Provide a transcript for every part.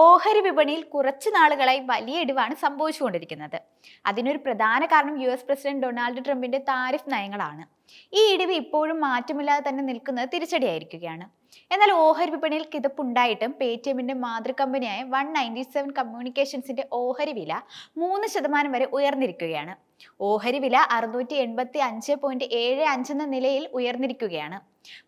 ഓഹരി വിപണിയിൽ കുറച്ചു നാളുകളായി വലിയ ഇടിവാണ് സംഭവിച്ചുകൊണ്ടിരിക്കുന്നത്. അതിനൊരു പ്രധാന കാരണം യു എസ് പ്രസിഡന്റ് ഡൊണാൾഡ് ട്രംപിന്റെ താരിഫ് നയങ്ങളാണ്. ഈ ഇടിവ് ഇപ്പോഴും മാറ്റമില്ലാതെ തന്നെ നിൽക്കുന്നത് തിരിച്ചടിയായിരിക്കുകയാണ്. എന്നാൽ ഓഹരി വിപണിയിൽ കിതപ്പുണ്ടായിട്ടും പേ ടി എമ്മിന്റെ മാതൃകമ്പനിയായ വൺ നയന്റി സെവൻ കമ്മ്യൂണിക്കേഷൻസിന്റെ ഓഹരി വില മൂന്ന് ശതമാനം വരെ ഉയർന്നിരിക്കുകയാണ്. ഓഹരി വില അറുന്നൂറ്റി എൺപത്തി അഞ്ച് പോയിന്റ് ഏഴ് അഞ്ച് എന്ന നിലയിൽ ഉയർന്നിരിക്കുകയാണ്.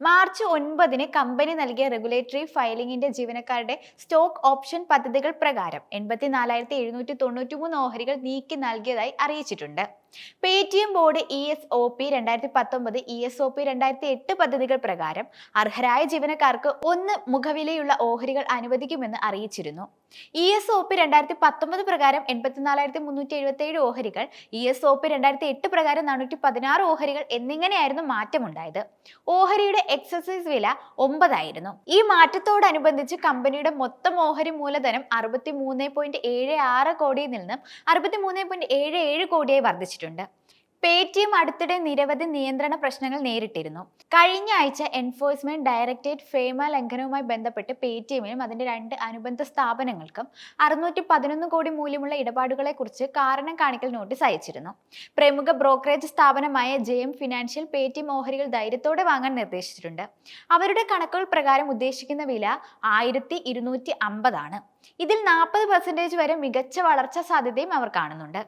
മാർച്ച് ഒൻപതിന് കമ്പനി നൽകിയ റെഗുലേറ്ററി ഫയലിംഗിന്റെ ജീവനക്കാരുടെ സ്റ്റോക്ക് ഓപ്ഷൻ പദ്ധതികൾ പ്രകാരം എൺപത്തിനാലായിരത്തി എഴുന്നൂറ്റി തൊണ്ണൂറ്റി മൂന്ന് ഓഹരികൾ നീക്കി നൽകിയതായി അറിയിച്ചിട്ടുണ്ട്. Paytm board E S O P രണ്ടായിരത്തി പത്തൊമ്പത് ഇ എസ് ഒ പി രണ്ടായിരത്തി എട്ട് പദ്ധതികൾ പ്രകാരം അർഹരായ ജീവനക്കാർക്ക് ഒന്ന് മുഖവിലയുള്ള ഓഹരികൾ അനുവദിക്കുമെന്ന് അറിയിച്ചിരുന്നു. ഇ എസ് ഒ പി രണ്ടായിരത്തി പത്തൊമ്പത് പ്രകാരം എൺപത്തിനാലായിരത്തി മുന്നൂറ്റി എഴുപത്തി ഏഴ് ഓഹരികൾ ഇ എസ് ഒ പി രണ്ടായിരത്തി എട്ട് പ്രകാരം നാനൂറ്റി പതിനാറ് ഓഹരികൾ എന്നിങ്ങനെയായിരുന്നു മാറ്റമുണ്ടായത്. ഓഹരിയുടെ എക്സസൈസ് വില ഒമ്പതായിരുന്നു. ഈ മാറ്റത്തോടനുബന്ധിച്ച് കമ്പനിയുടെ മൊത്തം ഓഹരി മൂലധനം അറുപത്തി മൂന്ന് പോയിന്റ് ഏഴ് ആറ് കോടിയിൽ നിന്നും അറുപത്തി മൂന്ന് പോയിന്റ് ഏഴ് ഏഴ് കോടിയായി വർദ്ധിച്ചിട്ടുണ്ട്. പേ ടി എം അടുത്തിടെ നിരവധി നിയന്ത്രണ പ്രശ്നങ്ങൾ നേരിട്ടിരുന്നു. കഴിഞ്ഞ ആഴ്ച എൻഫോഴ്സ്മെന്റ് ഡയറക്ടറേറ്റ് ഫേമ ലംഘനവുമായി ബന്ധപ്പെട്ട് പേടിഎമ്മിനും അതിന്റെ രണ്ട് അനുബന്ധ സ്ഥാപനങ്ങൾക്കും അറുന്നൂറ്റി പതിനൊന്ന് കോടി മൂല്യമുള്ള ഇടപാടുകളെക്കുറിച്ച് കാരണം കാണിക്കൽ നോട്ടീസ് അയച്ചിരുന്നു. പ്രമുഖ ബ്രോക്കറേജ് സ്ഥാപനമായ ജെ എം ഫിനാൻഷ്യൽ പേടിഎം ഓഹരികൾ ധൈര്യത്തോടെ വാങ്ങാൻ നിർദ്ദേശിച്ചിട്ടുണ്ട്. അവരുടെ കണക്കുകൾ പ്രകാരം ഉദ്ദേശിക്കുന്ന വില ആയിരത്തി ഇരുന്നൂറ്റി അമ്പതാണ് ഇതിൽ നാൽപ്പത് പെർസെന്റേജ് വരെ മികച്ച വളർച്ചാ സാധ്യതയും അവർ കാണുന്നുണ്ട്.